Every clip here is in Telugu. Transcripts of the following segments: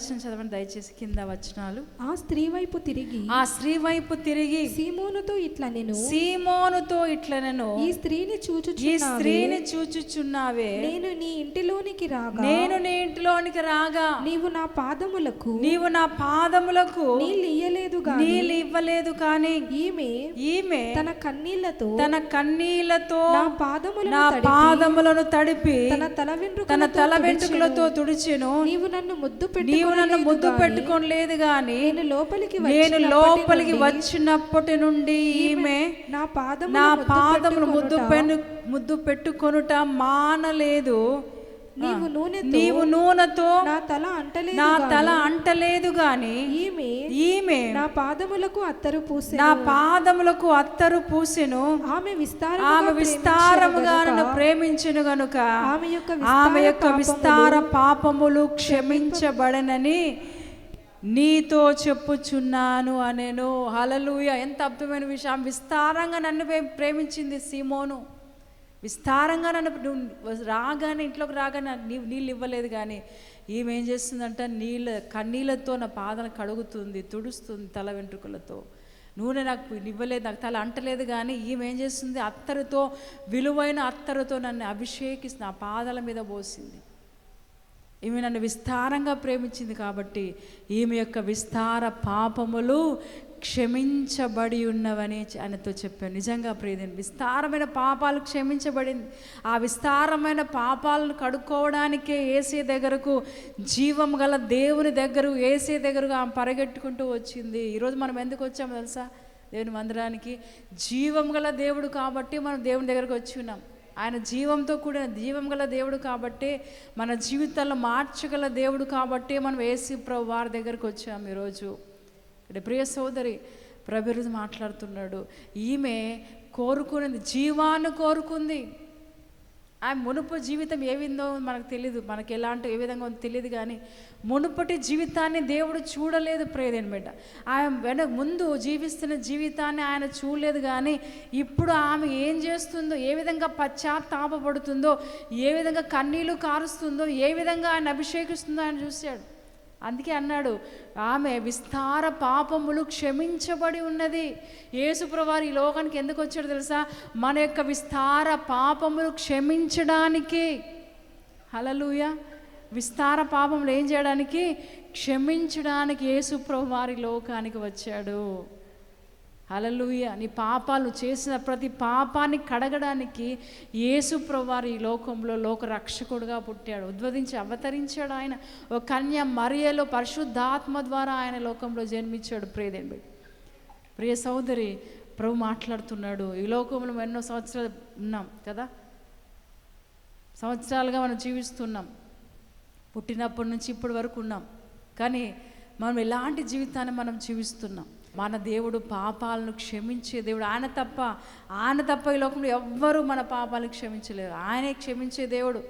వచనం చదవండి దయచేసి కింద వచనాలు. ఆ స్త్రీ వైపు తిరిగి ఆ స్త్రీ వైపు తిరిగి సీమోనుతో ఇట్లా నేను సీమోనుతో ఇట్లా నేను ఈ స్త్రీని ఈ చూచుచున్నావే స్త్రీని చూచుచున్నావే. నేను నీ ఇంటిలోనికి రాగా నేను నీ ఇంటిలోనికి రాగా నీవు నా పాదములకు నీవు నా పాదములకు నీళ్ళు ఇయ్యలేదు నీళ్ళు ఇవ్వలేదు కానీ ఈమె ఈమె తన కన్నీళ్ళతో తన కన్నీళ్ళతో నా పాదములను నా పాదములను తడిపి తన తల తన వెంట్రుకలతో తల తుడిచెను. వెంట్రుకలతో తుడిచెను. నీవు నన్ను ముద్దు నీవు నన్ను పెట్టుకోలేదు ముద్దు పెట్టుకోలేదు గాని నేను లోపలికి నేను లోపలికి వచ్చినప్పటి నుండి ఈమె నా పాదములు నా పాదములు ముద్దు పెను ముద్దు పెట్టుకొనుట మానలేదు. నీవు నూనెతో నీవు నూనెతో నా తల అంటలేదు నా తల అంటలేదు గాని ఈమె ఈమె నా పాదములకు అత్తరు పూసే నా పాదములకు అత్తరు పూసెను. ఆమె విస్తార ఆమె విస్తారముగా నన్ను ప్రేమించును గనుక. ఆమె యొక్క ఆమె యొక్క విస్తార పాపములు క్షమించబడనని నీతో చెప్పుచున్నాను అనేను. హలలుయ ఎంత అద్భుతమైన విషయం. ఆమె విస్తారంగా నన్ను ప్రే- ప్రేమించింది సీమోను. విస్తారంగా నన్ను నువ్వు రాగానే ఇంట్లోకి రాగానే నీవు నీళ్ళు ఇవ్వలేదు కానీ ఈమె ఏం చేస్తుందంట నీళ్ళ కన్నీళ్ళతో నా పాదాలను కడుగుతుంది తుడుస్తుంది తల వెంట్రుకలతో. నూనె నాకు ఇవ్వలేదు నాకు తల అంటలేదు కానీ ఈమె ఏం చేస్తుంది? అత్తరుతో విలువైన అత్తరుతో నన్ను అభిషేకిస్తుంది నా పాదాల మీద పోసింది. ఈమె నన్ను విస్తారంగా ప్రేమించింది కాబట్టి ఈమె యొక్క విస్తార పాపములు క్షమించబడి ఉన్నవని ఆయనతో చెప్పాను. నిజంగా ప్రియదని విస్తారమైన పాపాలు క్షమించబడింది. ఆ విస్తారమైన పాపాలను కడుక్కోవడానికే ఏసీ దగ్గరకు జీవం గల దేవుని దగ్గర ఏసీ దగ్గరకు ఆమె పరిగెట్టుకుంటూ వచ్చింది. ఈరోజు మనం ఎందుకు వచ్చాము తెలుసా? దేవుని మందిరానికి జీవం గల దేవుడు కాబట్టి మనం దేవుని దగ్గరకు వచ్చి ఉన్నాం. ఆయన జీవంతో కూడిన జీవం గల దేవుడు కాబట్టి మన జీవితాల్లో మార్చగల దేవుడు కాబట్టి మనం ఏసీ ప్రభు వారి దగ్గరకు వచ్చాము ఈరోజు. ఇక్కడ ప్రియ సోదరి ప్రభు మాట్లాడుతున్నాడు ఈమె కోరుకున్నది జీవాన్ని కోరుకుంది. ఆ మునుపు జీవితం ఏమిందో మనకు తెలియదు మనకి ఎలాంటి ఏ విధంగా ఉందో తెలియదు కానీ మునుపటి జీవితాన్ని దేవుడు చూడలేదు ప్రేదేని బిడ్డ ఆయన వెన ముందు జీవిస్తున్న జీవితాన్ని ఆయన చూడలేదు కానీ ఇప్పుడు ఆమె ఏం చేస్తుందో ఏ విధంగా పశ్చాత్తాపడుతుందో ఏ విధంగా కన్నీళ్ళు కారుస్తుందో ఏ విధంగా ఆయన అభిషేకిస్తుందో ఆయన చూశాడు. అందుకే అన్నాడు ఆమె విస్తార పాపములు క్షమించబడి ఉన్నది. యేసుప్రవారు ఈ లోకానికి ఎందుకు వచ్చాడు తెలుసా? మన యొక్క విస్తార పాపములు క్షమించడానికి. హలలుయ విస్తార పాపములు ఏం చేయడానికి? క్షమించడానికి యేసుప్రభు వారి లోకానికి వచ్చాడు. అలలుయ నీ పాపాలు చేసిన ప్రతి పాపాన్ని కడగడానికి యేసు ప్రవారు ఈ లోకంలో లోక రక్షకుడుగా పుట్టాడు. ఉద్వదించి అవతరించాడు ఆయన. ఒక కన్య మరియలో పరిశుద్ధాత్మ ద్వారా ఆయన లోకంలో జన్మించాడు. ప్రియదేంబి ప్రియ సోదరి ప్రభు మాట్లాడుతున్నాడు. ఈ లోకంలో మనం ఎన్నో సంవత్సరాలు ఉన్నాం కదా? సంవత్సరాలుగా మనం జీవిస్తున్నాం. పుట్టినప్పటి నుంచి ఇప్పటి వరకు ఉన్నాం. కానీ మనం ఎలాంటి జీవితాన్ని మనం జీవిస్తున్నాం? మన దేవుడు పాపాలను క్షమించే దేవుడు. ఆయన తప్ప ఆయన తప్ప ఈ లోకంలో ఎవ్వరూ మన పాపాలు క్షమించలేరు. ఆయనే క్షమించే దేవుడు.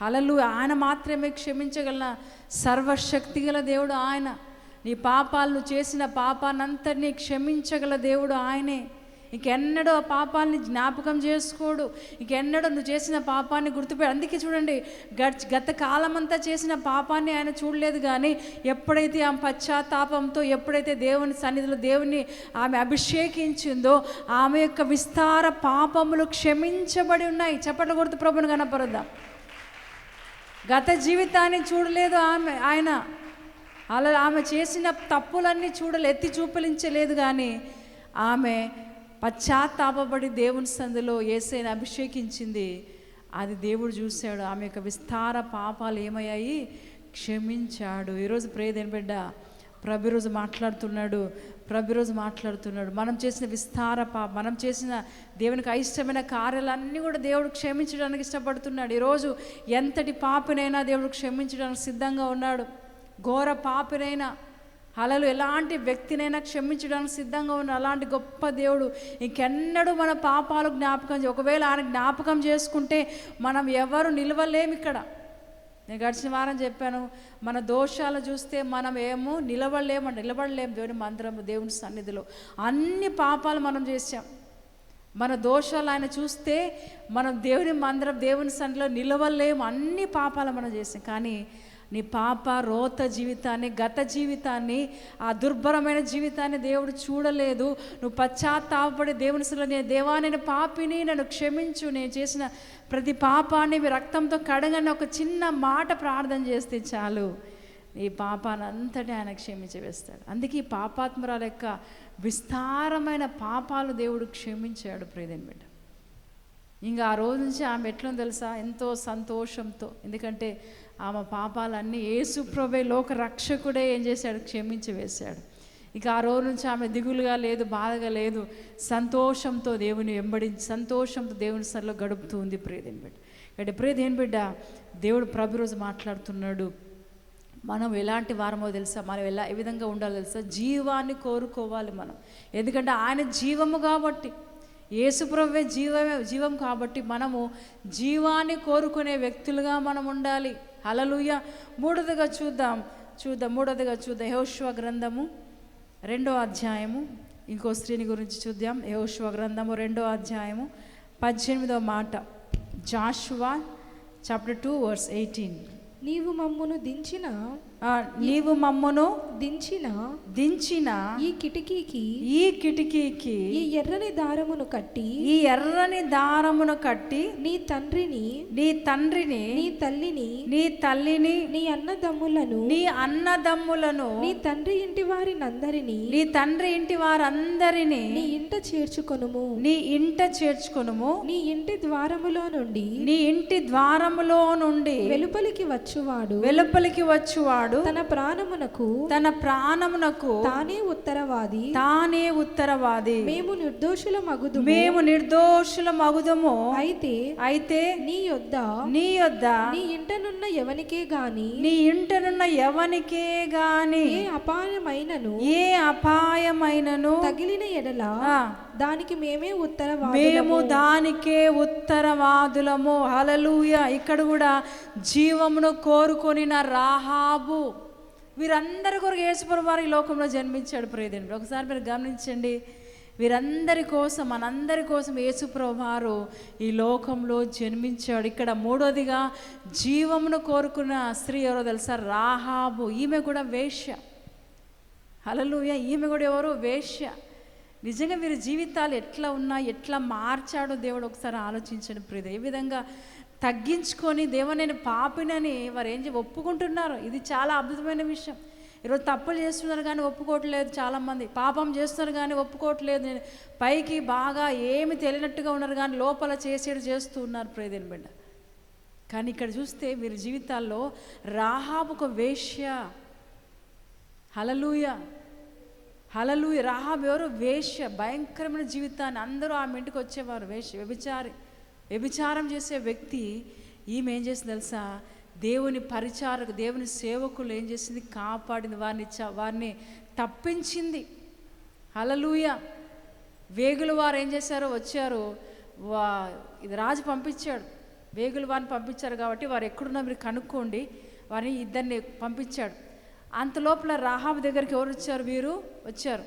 హలలు ఆయన మాత్రమే క్షమించగల సర్వశక్తి గల దేవుడు ఆయన. నీ పాపాలను చేసిన పాపానంతటినీ క్షమించగల దేవుడు ఆయనే. ఇంకెన్నడూ ఆ పాపాన్ని జ్ఞాపకం చేసుకోడు. ఇంకెన్నడూ నువ్వు చేసిన పాపాన్ని గుర్తుపెట్టి అందుకే చూడండి గట్ గత కాలమంతా చేసిన పాపాన్ని ఆయన చూడలేదు కానీ ఎప్పుడైతే ఆమె పశ్చాత్తాపంతో ఎప్పుడైతే దేవుని సన్నిధిలో దేవుని ఆమె అభిషేకించిందో ఆమె యొక్క విస్తార పాపములు క్షమించబడి ఉన్నాయి. చెప్పట్ల గుర్తు ప్రభుని కనపరుద్దాం. గత జీవితాన్ని చూడలేదు ఆమె ఆయన. అలా ఆమె చేసిన తప్పులన్నీ చూడలే ఎత్తి చూపలించలేదు కానీ ఆమె పశ్చాత్తాపడి దేవుని సందులో ఏసైని అభిషేకించింది. అది దేవుడు చూశాడు. ఆమె యొక్క విస్తార పాపాలు ఏమయ్యాయి? క్షమించాడు. ఈరోజు ప్రేదేని బిడ్డ ప్రభు రోజు మాట్లాడుతున్నాడు. ప్రభు రోజు మాట్లాడుతున్నాడు. మనం చేసిన విస్తార పాప మనం చేసిన దేవునికి అయిష్టమైన కార్యాలన్నీ కూడా దేవుడు క్షమించడానికి ఇష్టపడుతున్నాడు. ఈరోజు ఎంతటి పాపినైనా దేవుడు క్షమించడానికి సిద్ధంగా ఉన్నాడు. ఘోర పాపినైనా అలలు ఎలాంటి వ్యక్తినైనా క్షమించడానికి సిద్ధంగా ఉన్న అలాంటి గొప్ప దేవుడు ఇంకెన్నడూ మన పాపాలు జ్ఞాపకం ఒకవేళ ఆయన జ్ఞాపకం చేసుకుంటే మనం ఎవరు నిలవలేము ఇక్కడ. నేను గడిచిన వారం చెప్పాను మన దోషాలు చూస్తే మనం ఏమో నిలవలేము నిలబడలేము దేవుని మందిరం దేవుని సన్నిధిలో. అన్ని పాపాలు మనం చేసాం మన దోషాలు ఆయన చూస్తే మనం దేవుని మందిరం దేవుని సన్నిధిలో నిలవలేము అన్ని పాపాలు మనం చేసాం కానీ నీ పాప రోత జీవితాన్ని గత జీవితాన్ని ఆ దుర్భరమైన జీవితాన్ని దేవుడు చూడలేదు. నువ్వు పశ్చాత్తాపడి దేవుని సల నేను దేవా నేను పాపిని నన్ను క్షమించు. నేను చేసిన ప్రతి పాపాన్ని మీ రక్తంతో కడగని ఒక చిన్న మాట ప్రార్థన చేస్తే చాలు. ఈ పాపాన్ని అంతటి ఆయన క్షమించి వేస్తాడు. అందుకే ఈ పాపాత్మరాల యొక్క విస్తారమైన పాపాలు దేవుడు క్షమించాడు ప్రియదని బిడ్డ. ఇంకా ఆ రోజు నుంచి ఆమె ఎట్లా తెలుసా? ఎంతో సంతోషంతో. ఎందుకంటే ఆమె పాపాలన్నీ ఏసుప్రభే లోక రక్షకుడే ఏం చేశాడు? క్షమించి వేశాడు. ఇక ఆ రోజు నుంచి ఆమె దిగులుగా లేదు బాధగా లేదు. సంతోషంతో దేవుని వెంబడించి సంతోషంతో దేవుని సరిలో గడుపుతూ ఉంది ప్రియదేని బిడ్డ. ఇక్కడ ప్రియదేని బిడ్డ దేవుడు ప్రభు రోజు మాట్లాడుతున్నాడు. మనం ఎలాంటి వారమో తెలుసా? మనం ఎలా ఏ విధంగా ఉండాలో తెలుసా? జీవాన్ని కోరుకోవాలి మనం. ఎందుకంటే ఆయన జీవము కాబట్టి యేసుప్రభే జీవమే జీవం కాబట్టి మనము జీవాన్ని కోరుకునే వ్యక్తులుగా మనం ఉండాలి. హలలుయ మూడోదిగా చూద్దాం చూద్దాం మూడోదిగా చూద్దాం. యహోశ్వ గ్రంథము రెండో అధ్యాయము. ఇంకో స్త్రీని గురించి చూద్దాం. యహోశ్వ గ్రంథము రెండో అధ్యాయము పద్దెనిమిదో మాట. Joshua chapter two verse eighteen. నీవు మమ్మును దించిన నీవు మమ్మను దించిన దించిన ఈ కిటికీకి ఈ కిటికీకి ఈ ఎర్రని దారమును కట్టి ఈ ఎర్రని దారమును కట్టి నీ తండ్రిని నీ తండ్రిని నీ తల్లిని నీ తల్లిని నీ అన్నదమ్ములను నీ అన్నదమ్ములను నీ తండ్రి ఇంటి వారినందరినీ నీ తండ్రి ఇంటి వారందరిని నీ ఇంట చేర్చుకొనుము. నీ ఇంట చేర్చుకొనుము. నీ ఇంటి ద్వారములో నుండి నీ ఇంటి ద్వారములో నుండి వెలుపలికి వచ్చువాడు. వెలుపలికి వచ్చువాడు. తన ప్రాణమునకు తన ప్రాణమునకు తానే ఉత్తరవాది. తానే ఉత్తరవాది. మేము నిర్దోషుల మగుదు మేము నిర్దోషుల మగుదము అయితే అయితే నీ యొద్ద నీ యొద్ద నీ ఇంటనున్న ఎవనికే గాని నీ ఇంటనున్న ఎవనికే గాని ఏ అపాయమైనను ఏ అపాయమైనను తగిలిన ఎడల దానికి మేమే ఉత్తరవాది మేము దానికే ఉత్తరవాదులము. హలలుయ ఇక్కడ కూడా జీవమును కోరుకొనిన రాహాబు. వీరందరి కొరకు యేసుప్రభు వారు ఈ లోకంలో జన్మించాడు ప్రియదేవుడు ఒకసారి మీరు గమనించండి. వీరందరి కోసం మనందరి కోసం యేసుప్రభు వారు ఈ లోకంలో జన్మించాడు. ఇక్కడ మూడోదిగా జీవమును కోరుకున్న స్త్రీ ఎవరో తెలుసా? రాహాబు. ఈమె కూడా వేశ్య. హలలుయ ఈమె కూడా ఎవరు? వేశ్య. నిజంగా వీరి జీవితాలు ఎట్లా ఉన్నా ఎట్లా మార్చాడో దేవుడు ఒకసారి ఆలోచించండి. ప్రియద ఏ విధంగా తగ్గించుకొని దేవ నేను పాపినని వారు ఏం చెప్పి ఒప్పుకుంటున్నారు ఇది చాలా అద్భుతమైన విషయం. ఈరోజు తప్పులు చేస్తున్నారు కానీ ఒప్పుకోవట్లేదు చాలామంది. పాపం చేస్తున్నారు కానీ ఒప్పుకోవట్లేదు. నేను పైకి బాగా ఏమి తెలియనట్టుగా ఉన్నారు కానీ లోపల చేసేది చేస్తూ ఉన్నారు ప్రేదేని బిడ్డ. కానీ ఇక్కడ చూస్తే వీరి జీవితాల్లో రాహాబు ఒక వేష్య హలలుయ హలలు రాహాబ్ ఎవరు వేష్య భయంకరమైన జీవితాన్ని అందరూ ఆమె ఇంటికి వచ్చేవారు. వేష్య వ్యభిచారి వ్యభిచారం చేసే వ్యక్తి ఈమె ఏం చేసింది తెలుసా? దేవుని పరిచారకు దేవుని సేవకులు ఏం చేసింది? కాపాడింది వారిని చ- వారిని తప్పించింది. హలలుయ వేగులు వారు ఏం చేశారో వచ్చారు. వా ఇది రాజు పంపించాడు. వేగులు వారిని పంపించారు కాబట్టి వారు ఎక్కడున్నా మీరు కనుక్కోండి. వారిని ఇద్దరిని పంపించాడు. అంత లోపల రాహాబు దగ్గరికి ఎవరు వచ్చారు వీరు? వచ్చారు.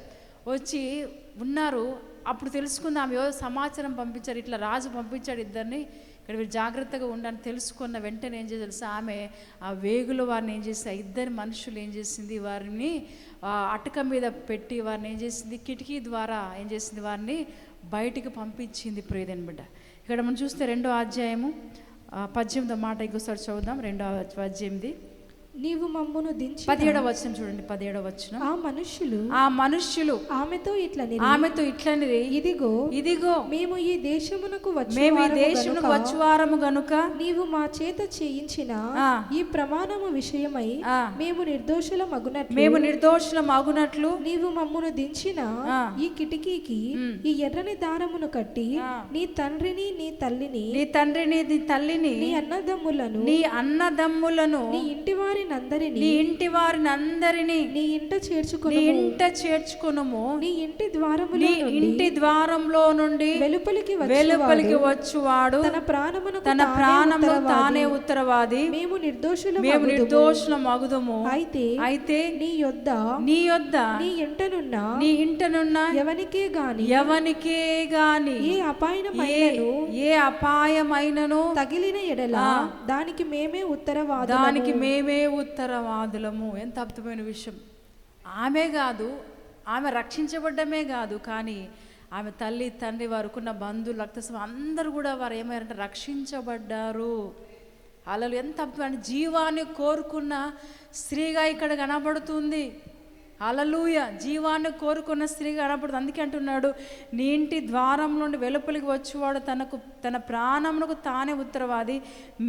వచ్చి ఉన్నారు. అప్పుడు తెలుసుకుంది ఆమె ఎవరో సమాచారం పంపించారు. ఇట్లా రాజు పంపించాడు ఇద్దరిని. ఇక్కడ వీరు జాగ్రత్తగా ఉండని తెలుసుకున్న వెంటనే ఏం చేసి తెలుసా? ఆమె ఆ వేగులు వారిని ఏం చేసి ఆ ఇద్దరు మనుషులు ఏం చేసింది? వారిని అటక మీద పెట్టి వారిని ఏం చేసింది? కిటికీ ద్వారా ఏం చేసింది? వారిని బయటికి పంపించింది ప్రియదని బిడ్డ. ఇక్కడ మనం చూస్తే రెండో అధ్యాయము ఆ, పద్దెనిమిదో మాట ఇంకోసారి చదువుదాం. రెండో పద్దెనిమిది. నీవు మమ్మును దించి పదిహేడవ వచనం చూడండి పదిహేడవ వచనం ఆ మనుష్యులు ఆ మనుష్యులు ఆమెతో ఇట్లని ఆమెతో ఇట్లనిరి ఇదిగో ఇదిగో మేము ఈ దేశమునకు వచ్చి మేము ఈ దేశమునకు వచ్చువారము గనుక నీవు మా చేత చేయించిన. ఈ ప్రమాణము విషయమై మేము నిర్దోషుల మగునట్లు మేము నిర్దోషులం అగునట్లు నీవు మమ్మును దించిన. ఈ కిటికీకి. ఈ ఎర్రని దారమును కట్టి. నీ తండ్రిని నీ తల్లిని నీ తండ్రిని నీ తల్లిని నీ అన్నదమ్ములను నీ అన్నదమ్ములను నీ ఇంటి వారినందరిని నీ ఇంటి వారిని అందరినీ నీ ఇంట నీ చేర్చుకుని ఇంట చేర్చుకునుము. నీ ఇంటి నీ నుండి ఇంటి ద్వారంలో నుండి వెలుపలికి వెలుపలికి వచ్చువాడు. తన ప్రాణమునకు తన ఉత్తరవాది. తానే ఉత్తరవాది. మేము నిర్దోషుల మేము నిర్దోషుల మగుదము అయితే అయితే నీ యొద్ద నీ యొద్ద నీ ఇంటనున్న నీ ఇంటనున్న ఎవనికే గాని ఎవనికే గాని ఏ అపాయనమైనను ఏ అపాయమైనను తగిలిన ఎడల. దానికి మేమే ఉత్తరవాదు దానికి మేమే ఉత్తరవాదులము? ఎంత అద్భుతమైన విషయం. ఆమె కాదు ఆమె రక్షించబడ్డమే కాదు కానీ ఆమె తల్లి తండ్రి వారుకున్న బంధువులు రక్తస్వం అందరూ కూడా వారు ఏమయ్యారంటే రక్షించబడ్డారు. అలలు ఎంత అద్భుతమైన జీవాన్ని కోరుకున్న స్త్రీగా ఇక్కడ కనబడుతుంది. అలలుయ జీవాన్ని కోరుకున్న స్త్రీ కనబడుతుంది అందుకే అంటున్నాడు నీ ఇంటి ద్వారం నుండి వెలుపలికి వచ్చేవాడు తనకు తన ప్రాణమునకు తానే ఉత్తరవాది.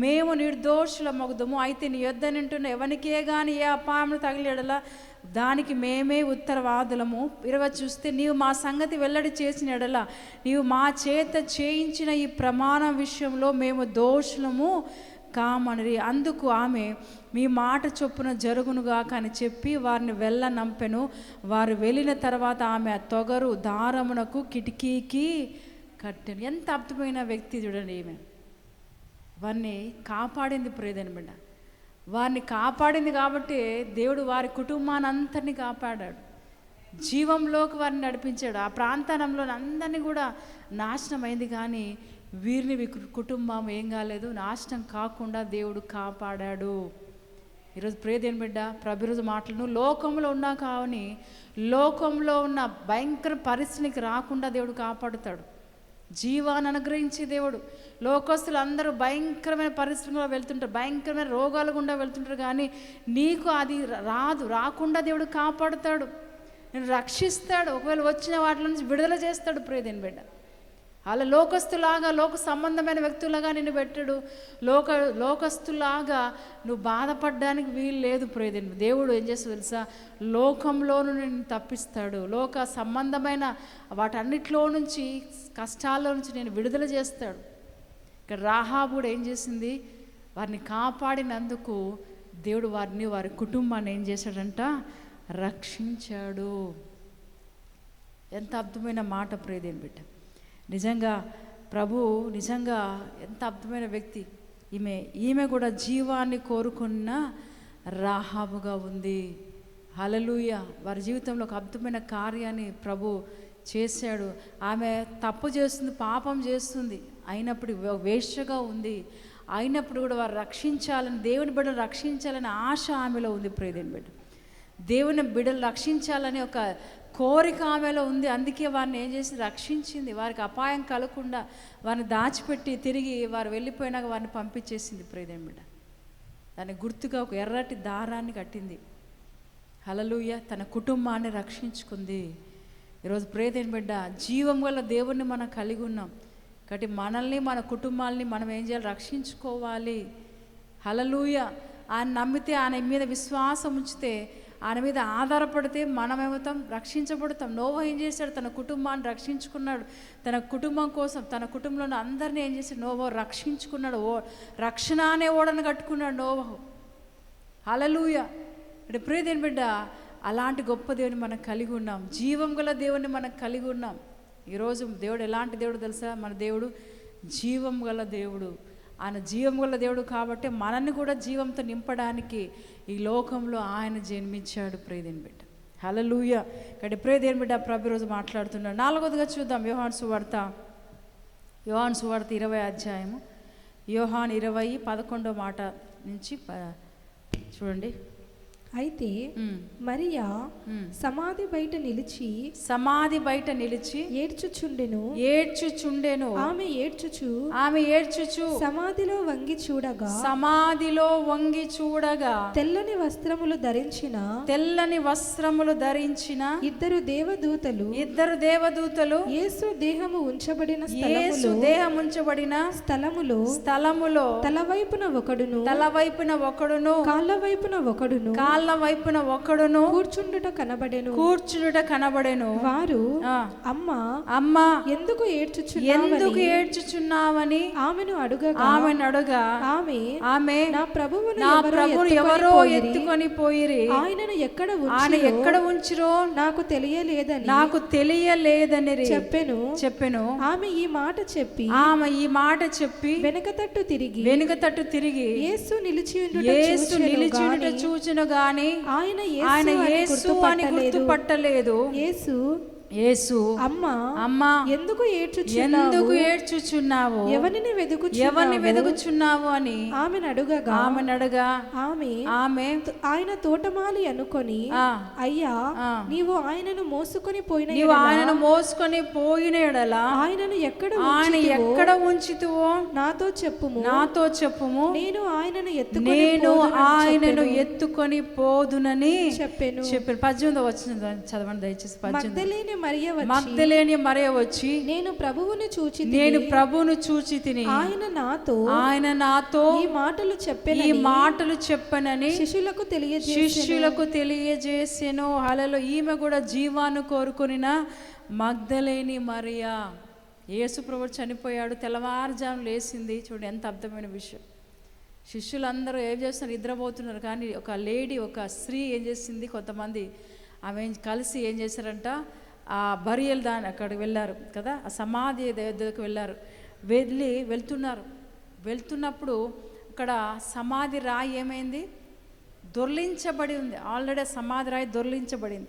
మేము నిర్దోషుల మగుదము అయితే నీ యొద్ద నింటున్న ఎవరికే కానీ ఏ అపాయం తగిలేడలా? దానికి మేమే ఉత్తరవాదులము. ఇరవై చూస్తే నీవు మా సంగతి వెల్లడి చేసిన ఎడల నీవు మా చేత చేయించిన ఈ ప్రమాణం విషయంలో మేము దోషులము కామనరి. అందుకు ఆమె మీ మాట చొప్పున జరుగునుగాక అని చెప్పి వారిని వెళ్ళ నంపెను. వారు వెళ్ళిన తర్వాత ఆమె తొగరు దారమునకు కిటికీకి కట్టెను. ఎంత అద్భుతమైన వ్యక్తి చూడండి ఈమె. వారిని కాపాడింది ప్రేదని బిడ్డ. వారిని కాపాడింది కాబట్టి దేవుడు వారి కుటుంబాన్ని అంతరిని కాపాడాడు. జీవంలోకి వారిని నడిపించాడు. ఆ ప్రాంతంలో అందరినీ కూడా నాశనం అయింది కానీ వీరిని కుటుంబం ఏం కాలేదు. నాశనం కాకుండా దేవుడు కాపాడాడు. ఈరోజు ప్రేదేని బిడ్డ ప్రభు ఈరోజు లోకంలో ఉన్నా కావని లోకంలో ఉన్న భయంకర పరిస్థితికి రాకుండా దేవుడు కాపాడుతాడు. జీవాన్ని అనుగ్రహించే దేవుడు. లోకస్తులు అందరూ భయంకరమైన పరిస్థితుల్లో వెళ్తుంటారు భయంకరమైన రోగాలు గుండా వెళ్తుంటారు కానీ నీకు అది రాదు రాకుండా దేవుడు కాపాడుతాడు. నేను రక్షిస్తాడు. ఒకవేళ వచ్చిన వాటి నుంచి విడుదల చేస్తాడు ప్రియదేని బిడ్డ. అలా లోకస్తులాగా లోక సంబంధమైన వ్యక్తులుగా నిన్ను పెట్టాడు. లోక లోకస్తులాగా నువ్వు బాధపడడానికి వీలు లేదు ప్రియదేని దేవుడు ఏం చేస్తాడు తెలుసా? లోకంలోను నిన్ను తప్పిస్తాడు. లోక సంబంధమైన వాటన్నిటిలో నుంచి కష్టాల్లో నుంచి నేను విడుదల చేస్తాడు. ఇక్కడ రాహాబుడు కూడా ఏం చేసింది? వారిని కాపాడినందుకు దేవుడు వారిని వారి కుటుంబాన్ని ఏం చేశాడంట? రక్షించాడు. ఎంత అద్భుతమైన మాట ప్రేదేని బిడ్డ. నిజంగా ప్రభు నిజంగా ఎంత అద్భుతమైన వ్యక్తి. ఈమె ఈమె కూడా జీవాన్ని కోరుకున్న రాహాబుగా ఉంది. హలలుయ వారి జీవితంలో ఒక అద్భుతమైన కార్యాన్ని ప్రభు చేశాడు. ఆమె తప్పు చేస్తుంది పాపం చేస్తుంది. అయినప్పుడు వేష్యగా ఉంది. అయినప్పుడు కూడా వారు రక్షించాలని దేవుని బిడ్డలు రక్షించాలని ఆశ ఆమెలో ఉంది. ప్రేదేని బిడ్డ దేవుని బిడ్డలు రక్షించాలని ఒక కోరిక ఆమెలో ఉంది. అందుకే వారిని ఏం చేసి రక్షించింది. వారికి అపాయం కలగకుండా వారిని దాచిపెట్టి తిరిగి వారు వెళ్ళిపోయినాక వారిని పంపించేసింది ప్రేదేని బిడ్డ దాని గుర్తుగా ఒక ఎర్రటి దారాన్ని కట్టింది. హలలుయ తన కుటుంబాన్ని రక్షించుకుంది. ఈరోజు ప్రేదేని బిడ్డ జీవం గల దేవుణ్ణి మనం కలిగి ఉన్నాం. కాబట్టి మనల్ని మన కుటుంబాల్ని మనం ఏం చేయాలి? రక్షించుకోవాలి. హలలుయ ఆయన నమ్మితే ఆయన మీద విశ్వాసం ఉంచితే ఆయన మీద ఆధారపడితే మనమేమవుతాం? రక్షించబడతాం. నోవ ఏం చేశాడు? తన కుటుంబాన్ని రక్షించుకున్నాడు. తన కుటుంబం కోసం తన కుటుంబంలో అందరినీ ఏం చేశాడు? నోవహ రక్షించుకున్నాడు. ఓ రక్షణ అనే ఓడను కట్టుకున్నాడు నోవహు హలలుయ అంటే ప్రియదేని బిడ్డ అలాంటి గొప్ప దేవుని మనం కలిగి ఉన్నాం. జీవం గల దేవుని మనం కలిగి ఉన్నాం. ఈరోజు దేవుడు ఎలాంటి దేవుడు తెలుసా? మన దేవుడు జీవం గల దేవుడు. ఆయన జీవం గల దేవుడు కాబట్టి మనల్ని కూడా జీవంతో నింపడానికి ఈ లోకంలో ఆయన జన్మించాడు ప్రేదేని బిడ్డ. హలలుయ ఇక్కడ ప్రేదేని బిడ్డ ప్రభు రోజు మాట్లాడుతున్నాడు. నాలుగోదిగా చూద్దాం. యోహాన్ సువార్త. యోహాన్ సువార్త ఇరవై అధ్యాయము. యోహాన్ ఇరవై పదకొండో మాట నుంచి ప- చూడండి. అయితే మరియా. సమాధి బయట నిలిచి సమాధి బయట నిలిచి ఏడ్చుచుండెను. ఏడ్చుచుండెను. ఆమె ఏడ్చుచు ఆమె ఏడ్చుచు సమాధిలో వంగి చూడగా సమాధిలో వంగి చూడగా తెల్లని వస్త్రములు ధరించిన తెల్లని వస్త్రములు ధరించిన ఇద్దరు దేవదూతలు ఇద్దరు దేవదూతలు యేసు దేహము ఉంచబడిన యేసు దేహం ఉంచబడిన స్థలములో స్థలములో తల వైపున ఒకడును తల వైపున ఒకడును కాళ్ళ వైపున ఒకడును కాళ్ళ వైపున ఒకడును. కూర్చుండుట కనబడెను. కూర్చునుట కనబడెను. వారు అమ్మ అమ్మా ఎందుకు ఏడ్చుచున్నావని ఎందుకు ఏడ్చుచున్నావని ఆమెను అడుగగా. ఆమెను అడుగా. ఆమె ఆమె నా ప్రభువును నా ఎత్తుకొని ఎవరో పోయిరి. ఎత్తుకొని పోయిరి. ఆయనను ఎక్కడ ఆయన ఎక్కడ ఉంచిరో నాకు తెలియలేదని నాకు తెలియలేదని చెప్పెను. చెప్పెను. ఆమె ఈ మాట చెప్పి ఆమె ఈ మాట చెప్పి వెనక తట్టు తిరిగి వెనుక తట్టు తిరిగి యేసు నిలిచి ఉండుట యేసు చూచెను గాని గాని ఆయన ఆయన యేసు అని గుర్తుపట్టలేదు. యేసు యేసు అమ్మా అమ్మా ఎందుకు ఎందుకు ఏడ్చుచున్నావు? ఎవరిని వెదుకు ఎవరిని వెదుగుచున్నావు అని ఆమెను అడుగగా ఆమె నడగా ఆమె ఆమె ఆయన తోటమాలి అనుకొని అయ్యా. నీవు ఆయనను మోసుకొని పోయిన నీవు ఆయనను మోసుకొని పోయిన ఎడల? ఆయనను ఎక్కడ ఆయన ఎక్కడ ఉంచితువో? నాతో చెప్పుము. నాతో చెప్పుము. నేను ఆయనను ఎత్తుకొని నేను ఆయనను. ఎత్తుకొని పోదునని చెప్పెను. చెప్పాను. పద్దెనిమిది వచ్చిన చదవండి దయచేసి పద్దెనిమిది మరియ వచ్చి మగ్ధలేని మరే వచ్చి నేను ప్రభువుని చూచి నేను ప్రభువును చూచి తిని ఆయన నాతో ఆయన నాతో ఈ మాటలు చెప్పెను ఈ మాటలు చెప్పనని శిష్యులకు తెలియజే శిష్యులకు తెలియజేసెను. హలలో ఈమె కూడా జీవాన్ని కోరుకొనిన మగ్ధలేని మరియా. యేసు ప్రభు చనిపోయాడు తెల్లవారుజాము లేచింది. చూడండి ఎంత అర్థమైన విషయం. శిష్యులందరూ ఏం చేస్తున్నారు? నిద్రపోతున్నారు. కానీ ఒక లేడీ ఒక స్త్రీ ఏం చేసింది? కొంతమంది ఆమె కలిసి ఏం చేశారంట? ఆ బరియల్ దాని అక్కడికి వెళ్ళారు కదా ఆ సమాధి దగ్గరకు వెళ్ళారు. వెళ్ళి వెళ్తున్నారు. వెళ్తున్నప్పుడు అక్కడ సమాధి రాయి ఏమైంది? దొర్లించబడి ఉంది. ఆల్రెడీ సమాధి రాయి దొర్లించబడింది.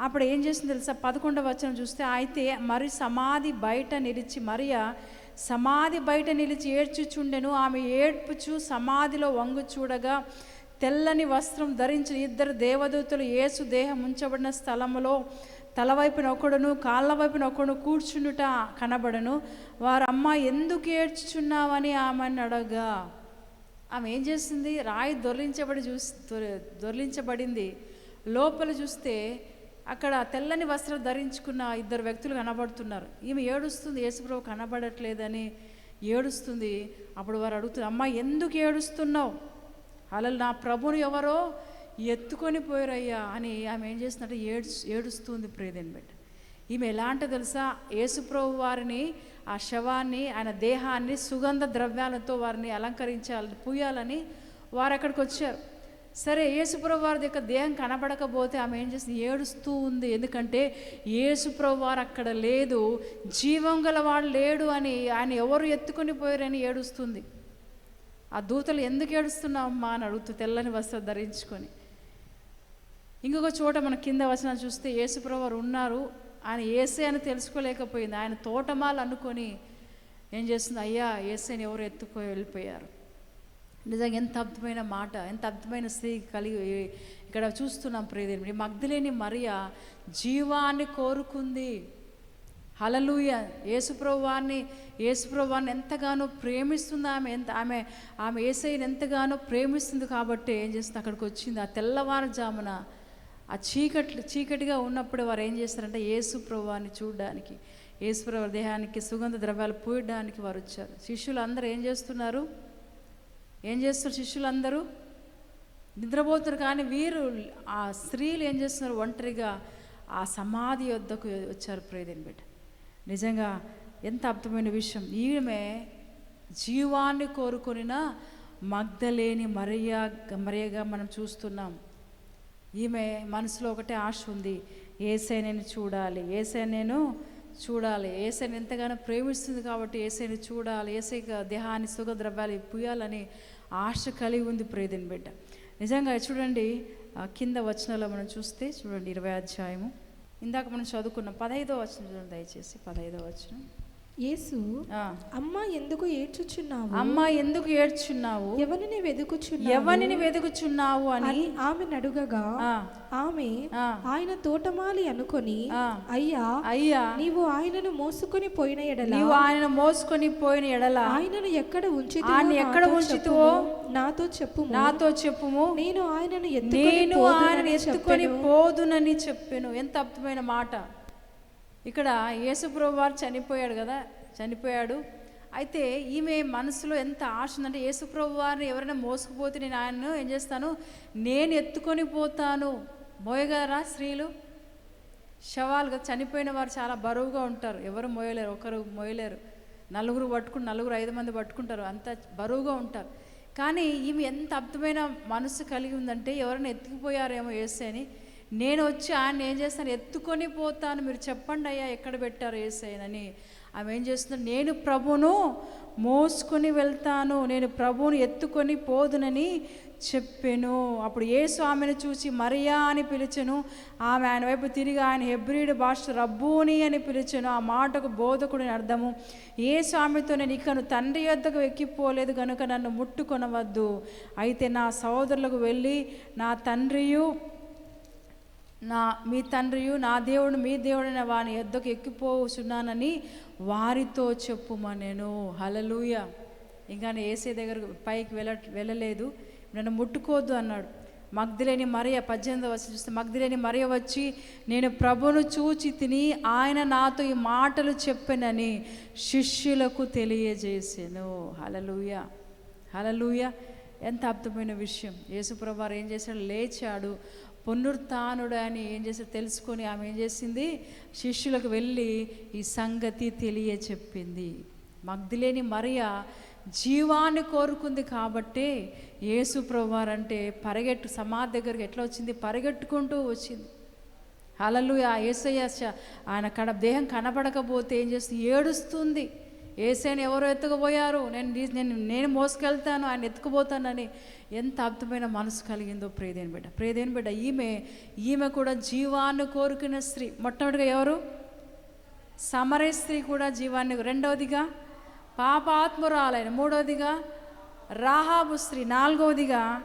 అప్పుడు ఏం చేసింది తెలుసా? పదకొండవ వచనం చూస్తే అయితే మరి సమాధి బయట నిలిచి మరియా సమాధి బయట నిలిచి ఏడ్చుచుండెను. ఆమె ఏడ్పుచు సమాధిలో వంగు చూడగా తెల్లని వస్త్రం ధరించిన ఇద్దరు దేవదూతలు యేసు దేహం ఉంచబడిన స్థలములో తల వైపున ఒకడును కాళ్ళ వైపున ఒకడు కూర్చుండుట కనబడను. వారు అమ్మ ఎందుకు ఏడ్చుచున్నావని ఆమెను అడగా. ఆమె ఏం చేస్తుంది? రాయి దొర్లించబడి చూసి దొర్- దొర్లించబడింది. లోపల చూస్తే అక్కడ తెల్లని వస్త్రం ధరించుకున్న ఇద్దరు వ్యక్తులు కనబడుతున్నారు. ఈమె ఏడుస్తుంది యేసుప్రభు కనబడట్లేదని ఏడుస్తుంది. అప్పుడు వారు అడుగుతున్నారు అమ్మ ఎందుకు ఏడుస్తున్నావు? అలా నా ప్రభుని ఎవరో ఎత్తుకొని పోయారయ్యా అని ఆమె ఏం చేస్తున్నట్టు ఏడు ఏడుస్తుంది ప్రేదేని బిడ్డ. ఈమె ఎలాంటి తెలుసా? యేసుప్రభు వారిని ఆ శవాన్ని ఆయన దేహాన్ని సుగంధ ద్రవ్యాలతో వారిని అలంకరించాలి పూయాలని వారు అక్కడికి వచ్చారు. సరే యేసుప్రభు వారి యొక్క దేహం కనబడకపోతే ఆమె ఏం చేస్తుంది? ఏడుస్తూ ఉంది. ఎందుకంటే యేసుప్రభు వారు అక్కడ లేదు జీవం గల వాడు లేడు అని ఆయన ఎవరు ఎత్తుకొని పోయారని ఏడుస్తుంది. ఆ దూతలు ఎందుకు ఏడుస్తున్నావమ్మా అని అడుగుతూ తెల్లని వస్త్రం ధరించుకొని. ఇంకొక చోట మన కింద వచనం చూస్తే యేసుప్రభు ఉన్నారు. ఆయన ఏసే అని తెలుసుకోలేకపోయింది. ఆయన తోటమాలు అనుకొని ఏం చేస్తుంది? అయ్యా ఏసేని ఎవరు ఎత్తుకో వెళ్ళిపోయారు. నిజంగా ఎంత అద్భుతమైన మాట ఎంత అద్భుతమైన స్త్రీ కలిగి ఇక్కడ చూస్తున్నాం ప్రియదేవుని మగ్ధులేని మరియా జీవాన్ని కోరుకుంది. హలలుయ యేసుప్రభువాన్ని యేసుప్రభువాన్ని ఎంతగానో ప్రేమిస్తుంది ఆమె ఎంత ఆమె ఆమె ఏసైని ఎంతగానో ప్రేమిస్తుంది కాబట్టి ఏం చేస్తుంది? అక్కడికి వచ్చింది. ఆ తెల్లవారుజామున ఆ చీకట్లు చీకటిగా ఉన్నప్పుడు వారు ఏం చేస్తారంటే యేసుప్రభువాన్ని చూడడానికి యేసుప్రభు దేహానికి సుగంధ ద్రవ్యాలు పూయడానికి వారు వచ్చారు. శిష్యులు అందరూ ఏం చేస్తున్నారు? ఏం చేస్తారు శిష్యులందరూ? నిద్రపోతున్నారు కానీ వీరు ఆ స్త్రీలు ఏం చేస్తున్నారు? ఒంటరిగా ఆ సమాధి వద్దకు వచ్చారు. ప్రేదని బిడ్డ నిజంగా ఎంత అర్థమైన విషయం. ఈమె జీవాన్ని కోరుకొనిన మగ్ధలేని మరియా మరియగా మనం చూస్తున్నాం. ఈమె మనసులో ఒకటే ఆశ ఉంది. ఏసై నేను చూడాలి. ఏసై నేను చూడాలి. ఏసైని ఎంతగానో ప్రేమిస్తుంది కాబట్టి ఏసైని చూడాలి. ఏసై దేహాన్ని సుగద్రవ్యాలు పూయాలని ఆశ కలిగి ఉంది ప్రేదిని బిడ్డ. నిజంగా చూడండి కింద వచనాలు మనం చూస్తే చూడండి ఇరవై అధ్యాయము. ఇందాక మనం చదువుకున్న పదహైదో వచ్చిన చూడండి దయచేసి పదహైదో వచ్చిన యేసు అమ్మ ఎందుకు ఏడ్చుచున్నావు? అమ్మా ఎందుకు ఏడ్చున్నావు ఎవరిని వెదుకుచున్నావు ఎవరిని వెతుకుచున్నావు అని ఆమె నడుగగా ఆమె ఆయన తోటమాలి అనుకొని. అయ్యా అయ్యా. నీవు ఆయనను మోసుకొని పోయిన ఎడల నీవు ఆయనను మోసుకొని పోయిన ఎడల ఆయనను ఎక్కడ ఉంచి ఆయన ఎక్కడ ఉంచితివో నాతో చెప్పుము. నాతో చెప్పుము. నేను ఆయనను ఎత్తుకొని నేను ఆయన పోదునని ఎత్తుకొని. పోదునని చెప్పాను. ఎంత అద్భుతమైన మాట. ఇక్కడ యేసుప్రభు వారు చనిపోయాడు కదా చనిపోయాడు. అయితే ఈమె మనసులో ఎంత ఆశ ఉందంటే యేసుప్రభు వారిని ఎవరైనా మోసుకుపోతే నేను ఆయనను ఏం చేస్తాను? నేను ఎత్తుకొని పోతాను. మోయగలరా స్త్రీలు? శవాలుగా చనిపోయిన వారు చాలా బరువుగా ఉంటారు. ఎవరు మోయలేరు ఒకరు మోయలేరు. నలుగురు పట్టుకుని నలుగురు ఐదు మంది పట్టుకుంటారు. అంత బరువుగా ఉంటారు. కానీ ఈమె ఎంత అద్భుతమైన మనసు కలిగి ఉందంటే ఎవరైనా ఎత్తుకుపోయారేమో వేస్తే అని నేను వచ్చి ఆయన ఏం చేస్తాను ఎత్తుకొని పోతాను. మీరు చెప్పండి అయ్యా ఎక్కడ పెట్టారు వేసేయనని ఆమె ఏం చేస్తుంది? నేను ప్రభును మోసుకొని వెళ్తాను. నేను ప్రభువును ఎత్తుకొని పోదునని చెప్పాను. అప్పుడు యేసు ఆమెను చూసి మరియా అని పిలిచెను. ఆమె ఆయన వైపు తిరిగి ఆయన హెబ్రిడ్ భాష రబ్బూని అని పిలిచెను. ఆ మాటకు బోధకుడిని అర్థము. ఏ స్వామితో నేను ఇకను తండ్రి యొద్దకు ఎక్కిపోలేదు కనుక నన్ను ముట్టుకొనవద్దు. అయితే నా సోదరులకు వెళ్ళి నా తండ్రియు నా మీ తండ్రియు నా దేవుడు మీ దేవుడైన వాని ఎద్దకు ఎక్కిపోచున్నానని వారితో చెప్పుమనెను హలలుయ ఇంకా ఏసే దగ్గర పైకి వెళ్ళ వెళ్ళలేదు. నన్ను ముట్టుకోవద్దు అన్నాడు. మగ్ధులేని మరియ పద్దెనిమిది వచ్చి చూస్తే మగ్ధులేని మరియ వచ్చి నేను ప్రభును చూచి తిని ఆయన నాతో ఈ మాటలు చెప్పానని శిష్యులకు తెలియజేసాను. హలలుయ హలలుయ ఎంత అర్థమైన విషయం. యేసుప్రభు వారు ఏం చేశాడు? లేచాడు. పునరుత్నుడు అని ఏం చేస్తే తెలుసుకొని ఆమె ఏం చేసింది? శిష్యులకు వెళ్ళి ఈ సంగతి తెలియ చెప్పింది మగ్ధులేని మరియ జీవాన్ని కోరుకుంది కాబట్టే యేసు ప్రభువారు అంటే పరిగెట్టు సమాధి దగ్గరికి ఎట్లా వచ్చింది? పరిగెట్టుకుంటూ వచ్చింది. అలలు ఆ ఏసయ్య ఆయన కడ దేహం కనపడకపోతే ఏం చేస్తుంది? ఏడుస్తుంది. ఏసైని ఎవరో ఎత్తుకుపోయారు? నేను నేను నేను మోసుకెళ్తాను ఆయన ఎత్తుకుపోతానని ఎంత అద్భుతమైన మనసు కలిగిందో ప్రేదేని బిడ్డ. ప్రేదేని బిడ్డ ఈమె ఈమె కూడా జీవాన్ని కోరుకున్న స్త్రీ. మొట్టమొదటిగా ఎవరు? సమరే స్త్రీ కూడా జీవాన్ని రెండవదిగా పాపాత్మురాలైన. మూడవదిగా రాహాబు స్త్రీ. నాలుగవదిగా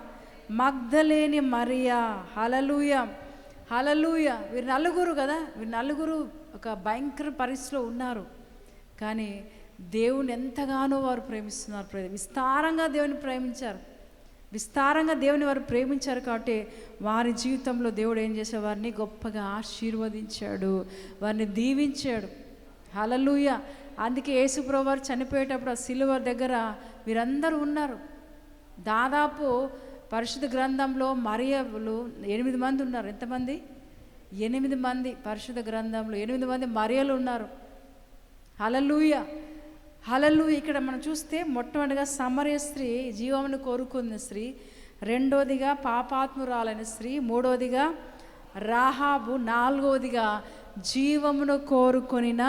మగ్ధలేని మరియా. హలలుయ హలలుయ వీరు నలుగురు కదా? వీరు నలుగురు ఒక భయంకర పరిస్థితిలో ఉన్నారు. కానీ దేవుని ఎంతగానో వారు ప్రేమిస్తున్నారు ప్రేమ విస్తారంగా దేవుని ప్రేమించారు. విస్తారంగా దేవుని వారు ప్రేమించారు కాబట్టి వారి జీవితంలో దేవుడు ఏం చేసే వారిని గొప్పగా ఆశీర్వదించాడు. వారిని దీవించాడు. హలలుయ అందుకే యేసుప్రభు వారు చనిపోయేటప్పుడు ఆ సిలువ దగ్గర వీరందరూ ఉన్నారు. దాదాపు పరిశుద్ధ గ్రంథంలో మరియలు ఎనిమిది మంది ఉన్నారు. ఎంతమంది? ఎనిమిది మంది పరిశుద్ధ గ్రంథంలో ఎనిమిది మంది మరియలు ఉన్నారు. హలలుయ హలలు ఇక్కడ మనం చూస్తే మొట్టమొదటిగా సమరయ స్త్రీ జీవమును కోరుకున్న స్త్రీ రెండోదిగా పాపాత్మురాలైన స్త్రీ మూడోదిగా రాహాబు నాలుగోదిగా జీవమును కోరుకొనిన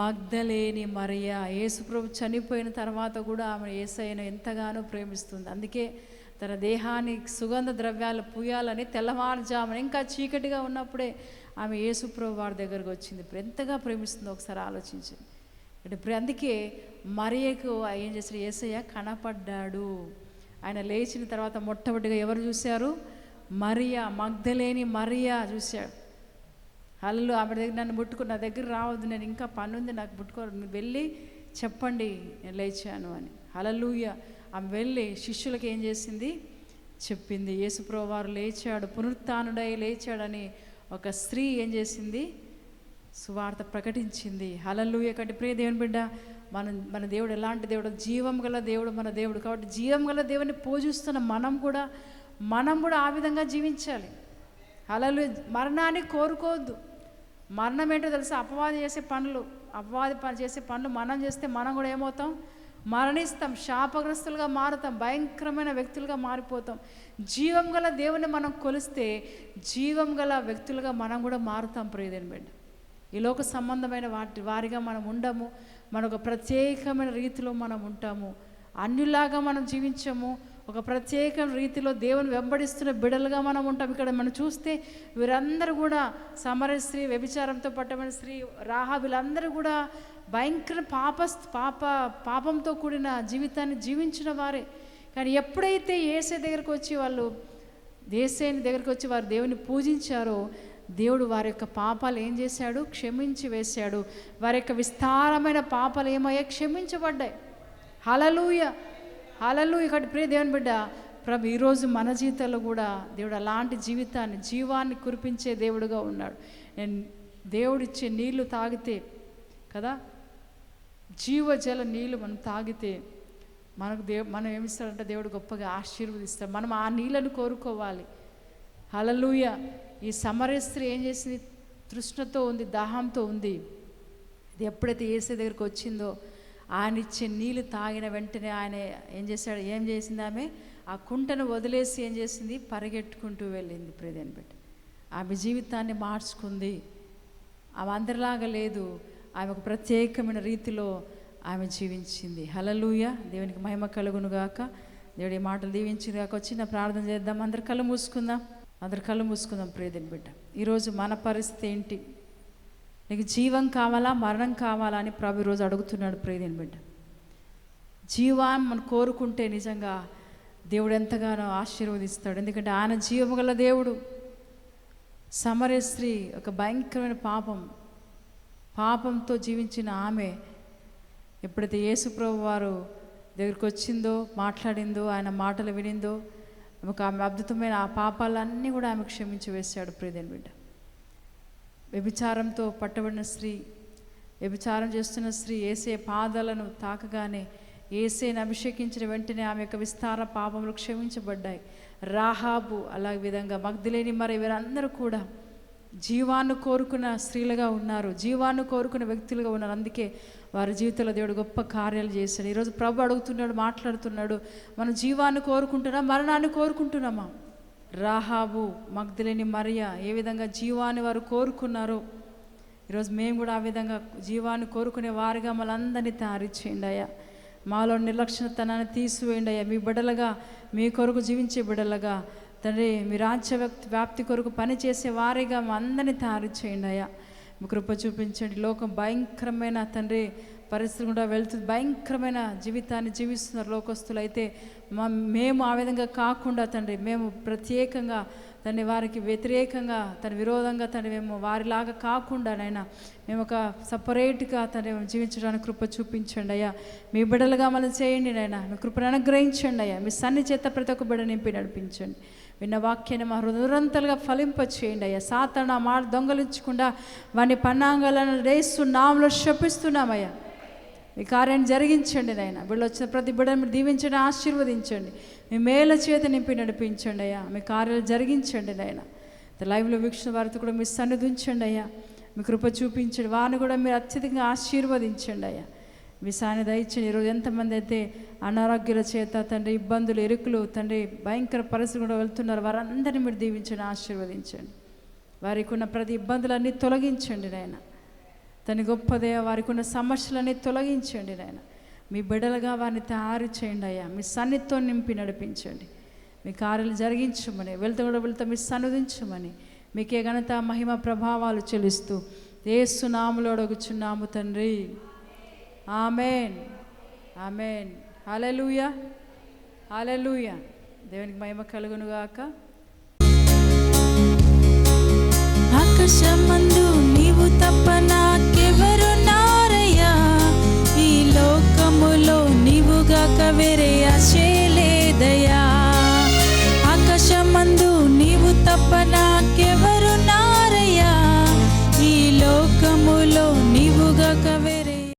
మగ్ధలేని మరియ. యేసుప్రభు చనిపోయిన తర్వాత కూడా ఆమె యేసయ్యను ఎంతగానో ప్రేమిస్తుంది. అందుకే తన దేహానికి సుగంధ ద్రవ్యాలు పూయాలని తెల్లవారుజామున ఇంకా చీకటిగా ఉన్నప్పుడే ఆమె యేసుప్రభు వారి దగ్గరకు వచ్చింది. ఎంతగా ప్రేమిస్తుందో ఒకసారి ఆలోచించండి. అంటే ఇప్పుడు అందుకే మరియకు ఏం చేశారు యేసయ్య కనపడ్డాడు. ఆయన లేచిన తర్వాత మొట్టమొదటిగా ఎవరు చూశారు? మరియా మగ్ధలేని మరియా చూశాడు. హల్లు ఆమె దగ్గర నన్ను ముట్టుకుని నా దగ్గర రావద్దు నేను ఇంకా పని ఉంది నాకు ముట్టుకో వెళ్ళి చెప్పండి నేను లేచాను అని. హలలుయ ఆమె వెళ్ళి శిష్యులకు ఏం చేసింది? చెప్పింది. యేసుప్రభు వారు లేచాడు పునరుత్నుడై లేచాడని ఒక స్త్రీ ఏం చేసింది? సువార్త ప్రకటించింది. హలలుయ కంటే ప్రియ దేవుని బిడ్డ మన మన దేవుడు ఎలాంటి దేవుడు? జీవం గల దేవుడు మన దేవుడు. కాబట్టి జీవం గల దేవుని పూజిస్తున్న మనం కూడా మనం కూడా ఆ విధంగా జీవించాలి. హలలు మరణాన్ని కోరుకోవద్దు. మరణం ఏంటో తెలుసా? అపవాది చేసే పనులు అపవాది పని చేసే పనులు మనం చేస్తే మనం కూడా ఏమవుతాం? మరణిస్తాం. శాపగ్రస్తులుగా మారుతాం. భయంకరమైన వ్యక్తులుగా మారిపోతాం. జీవం గల దేవుని మనం కొలిస్తే జీవం గల వ్యక్తులుగా మనం కూడా మారుతాం ప్రియదేని బిడ్డ. ఈ లోక సంబంధమైన వాటి వారిగా మనం ఉండము. మన ఒక ప్రత్యేకమైన రీతిలో మనం ఉంటాము. అన్యులాగా మనం జీవించము. ఒక ప్రత్యేక రీతిలో దేవుని వెంబడిస్తున్న బిడలుగా మనం ఉంటాం. ఇక్కడ మనం చూస్తే వీరందరూ కూడా సమర స్త్రీ వ్యభిచారంతో పట్టమైన స్త్రీ రాహా వీళ్ళందరూ కూడా భయంకర పాప పాప పాపంతో కూడిన జీవితాన్ని జీవించిన వారే. కానీ ఎప్పుడైతే ఏసే దగ్గరకు వచ్చి వాళ్ళు దేశాయని దగ్గరకు వచ్చి వారు దేవుని పూజించారో దేవుడు వారి యొక్క పాపాలు ఏం చేశాడు? క్షమించి వేశాడు. వారి యొక్క విస్తారమైన పాపాలు ఏమయ్యాయి? క్షమించబడ్డాయి. హలలుయ హలలు ఇక్కడ ప్రియ దేవుని బిడ్డ ప్రభు ఈరోజు మన జీవితంలో కూడా దేవుడు అలాంటి జీవితాన్ని జీవాన్ని కురిపించే దేవుడుగా ఉన్నాడు. నేను దేవుడిచ్చే నీళ్ళు తాగితే కదా? జీవజల నీళ్ళు మనం తాగితే మనకు దేవు మనం ఏమిస్తాడంటే దేవుడు గొప్పగా ఆశీర్వదిస్తాడు. మనం ఆ నీళ్ళను కోరుకోవాలి. హలలుయ ఈ సమరయ స్త్రీ ఏం చేసింది? తృష్ణతో ఉంది దాహంతో ఉంది. ఇది ఎప్పుడైతే ఏసే దగ్గరికి వచ్చిందో ఆయన ఇచ్చే నీళ్ళు తాగిన వెంటనే ఆయన ఏం చేశాడు? ఏం చేసింది ఆమె? ఆ కుంటను వదిలేసి ఏం చేసింది? పరిగెట్టుకుంటూ వెళ్ళింది ప్రదేని పెట్టి. ఆమె జీవితాన్ని మార్చుకుంది. ఆమె అందరిలాగా లేదు. ఆమె ఒక ప్రత్యేకమైన రీతిలో ఆమె జీవించింది. హలలుయ దేవునికి మహిమ కలుగునుగాక. దేవుడి మాటలు దీవించింది కాక చిన్న ప్రార్థన చేద్దాం. అందరు కళ్ళు మూసుకుందాం. అందరు కళ్ళు మూసుకుందాం ప్రేదిన బిడ్డ. ఈరోజు మన పరిస్థితి ఏంటి? నీకు జీవం కావాలా మరణం కావాలా అని ప్రభు ఈరోజు అడుగుతున్నాడు ప్రేదిన బిడ్డ. జీవాన్ని మనం కోరుకుంటే నిజంగా దేవుడు ఎంతగానో ఆశీర్వదిస్తాడు. ఎందుకంటే ఆయన జీవము గల దేవుడు. సమర స్త్రీ ఒక భయంకరమైన పాపం. పాపంతో జీవించిన ఆమె ఎప్పుడైతే యేసుప్రభు వారు దగ్గరికి వచ్చిందో మాట్లాడిందో ఆయన మాటలు వినిందో ఒక ఆమె అద్భుతమైన ఆ పాపాలన్నీ కూడా ఆమె క్షమించి వేశాడు ప్రియదేని బిడ్డ. వ్యభిచారంతో పట్టబడిన స్త్రీ వ్యభిచారం చేస్తున్న స్త్రీ ఏసే పాదాలను తాకగానే ఏసేని అభిషేకించిన వెంటనే ఆమె యొక్క విస్తార పాపములు క్షమించబడ్డాయి. రాహాబు అలాగే విధంగా మగ్ధులేని మరి వీరందరూ కూడా జీవాన్ని కోరుకున్న స్త్రీలుగా ఉన్నారు. జీవాన్ని కోరుకున్న వ్యక్తులుగా ఉన్నారు. అందుకే వారి జీవితంలో దేవుడు గొప్ప కార్యాలు చేశాడు. ఈరోజు ప్రభు అడుగుతున్నాడు మాట్లాడుతున్నాడు. మన జీవాన్ని కోరుకుంటున్నా మరణాన్ని కోరుకుంటున్నామా? రాహాబు మగ్ధులేని మరియ ఏ విధంగా జీవాన్ని వారు కోరుకున్నారో ఈరోజు మేము కూడా ఆ విధంగా జీవాన్ని కోరుకునే వారిగా మనందరినీ తయారు చేయండి అయ్యా. మాలో నిర్లక్ష్యతనాన్ని తీసివేయండి అయ్యా. మీ బిడ్డలుగా మీ కొరకు జీవించే బిడ్డలుగా తండ్రి మీ రాజ్య వ్యక్తి వ్యాప్తి కొరకు పనిచేసే వారిగా మా అందరినీ తయారు చేయండి అయ్యా. కృప చూపించండి. లోకం భయంకరమైన తండ్రి పరిస్థితులు కూడా వెళ్తుంది. భయంకరమైన జీవితాన్ని జీవిస్తున్నారు లోకస్తులు. అయితే మా మేము ఆ విధంగా కాకుండా తండ్రి మేము ప్రత్యేకంగా తండ్రి వారికి వ్యతిరేకంగా తన విరోధంగా తండ్రి మేము వారిలాగా కాకుండా నైనా మేము ఒక సపరేట్గా తండ్రి మేము జీవించడానికి కృప చూపించండి అయ్యా. మీ బిడ్డలుగా మనం చేయండి నాయన. మీ కృపను అనుగ్రహించండి అయ్యా. మీ సన్ని చేత ప్రతి ఒక్క బిడ్డ నింపి నడిపించండి. విన్న వాక్యాన్ని మా హృదయంతలుగా ఫలింపచేయండి అయ్యా. సాతన ఆ మాట దొంగలించకుండా వాని పన్నాంగాలను రేస్తు నామలో శపిస్తున్నామయ్యా. మీ కార్యాన్ని జరిగించండి నాయన. వీళ్ళు వచ్చిన ప్రతి బిడ్డను మీరు దీవించండి ఆశీర్వదించండి. మీ మేల చేత నింపి నడిపించండి అయ్యా. మీ కార్యాలు జరిగించండి నాయన. లైవ్లో వీక్షణ వారితో కూడా మీరు సన్నిధించండి అయ్యా. మీ కృప చూపించండి. వారిని కూడా మీరు అత్యధికంగా ఆశీర్వదించండి అయ్యా. మీ సాని దయచండి ఈరోజు ఎంతమంది అయితే అనారోగ్యాల చేత తండ్రి ఇబ్బందులు ఎరుకులు తండ్రి భయంకర పరిస్థితులు కూడా వెళ్తున్నారు వారందరినీ మీరు దీవించండి ఆశీర్వదించండి. వారికి ఉన్న ప్రతి ఇబ్బందులన్నీ తొలగించండి నాయన. తన గొప్పదే వారికి ఉన్న సమస్యలన్నీ తొలగించండి నాయన. మీ బిడ్డలుగా వారిని తయారు చేయండి అయ్యా. మీ సన్నిధితో నింపి నడిపించండి. మీ కార్యాలు జరిగించమని వెళ్తూ కూడా వెళ్తూ మీ సన్నిధించమని మీకే ఘనత మహిమ ప్రభావాలు చెల్లిస్తూ ఏసునాములు అడుగుచున్నాము తండ్రి. ఆమెన్ ఆమెన్ హల్లెలూయా హల్లెలూయా దేవునికి మహిమ కలుగునుగాక ఆకాశమందు నీవు తప్ప నాకెవరున్నారయ్యా ఈ లోకములో నీవుగాక వేరే ఆశే లేదయ్యా. ఆకాశమందు నీవు తప్ప నాకెవరు